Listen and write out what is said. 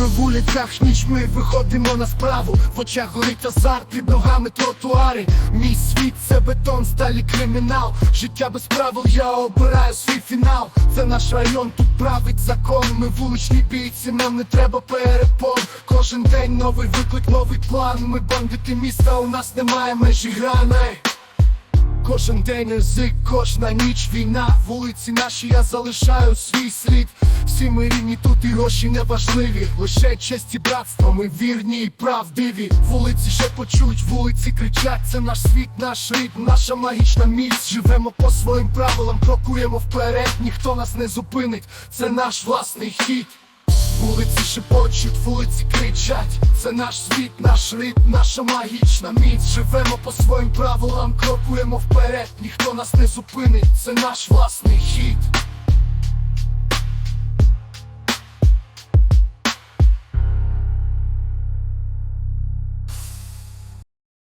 Ми в вулицях ніч ми виходимо на справу. В очах горить азарт, під ногами тротуари. Мій світ це бетон, сталі кримінал. Життя без правил, я обираю свій фінал. Це наш район, тут править закон. Ми вуличні бійці, нам не треба перепон. Кожен день новий виклик, новий план. Ми бандити міста, у нас немає межі граней Кожен день ризик, кожна ніч війна. Вулиці наші я залишаю свій слід. Всі ми рівні тут і гроші не важливі Лише честь і братство, ми вірні і правдиві. Вулиці ще почуть, вулиці кричать Це наш світ, наш ритм, наша магічна міць. Живемо по своїм правилам, крокуємо вперед Ніхто нас не зупинить, це наш власний хід. Вулиці шепочуть, вулиці кричать. Це наш світ, наш ритм, наша магічна міць. Живемо по своїм правилам, крокуємо вперед Ніхто нас не зупинить, це наш власний